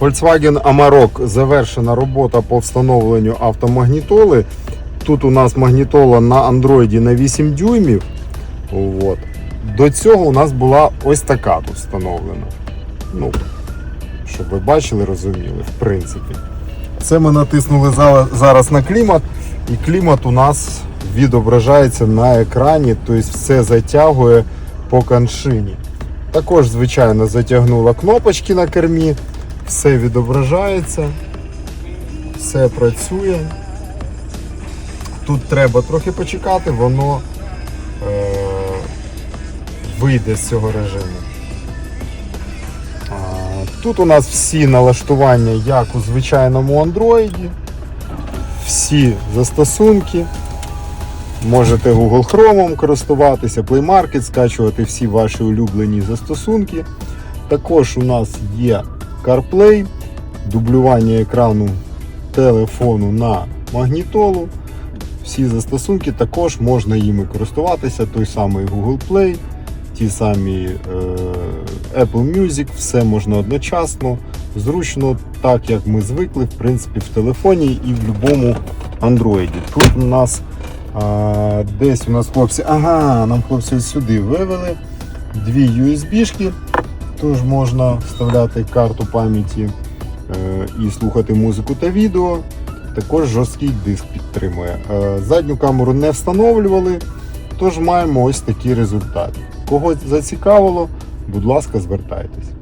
Volkswagen Amarok завершена робота по встановленню автомагнітоли. Тут у нас магнітола на Android на 8 дюймів. От. До цього у нас була ось така тут встановлена. Ну, щоб ви бачили, розуміли, в принципі. Це ми натиснули зараз на клімат, і клімат у нас відображається на екрані, тобто все затягує по коншині. Також, звичайно, затягнула кнопочки на кермі, все відображається, все працює. Тут треба трохи почекати, воно е, вийде з цього режиму. Тут у нас всі налаштування, як у звичайному Android. Всі застосунки. Можете Google Chrome користуватися, Play Market, скачувати всі ваші улюблені застосунки. Також у нас є CarPlay, дублювання екрану телефону на магнітолу. Всі застосунки також можна їми користуватися. Той самий Google Play, ті самі е, Apple Music, все можна одночасно, зручно, так як ми звикли, в принципі, в телефоні і в будь-якому Android. Тут у нас а, десь у нас хлопці, ага, нам хлопці сюди вивели дві USB-шки, тож можна вставляти карту пам'яті е, і слухати музику та відео. Також жорсткий диск підтримує. Е, Задню камеру не встановлювали, тож маємо ось такий результат. Кого зацікавило, будь ласка, звертайтесь.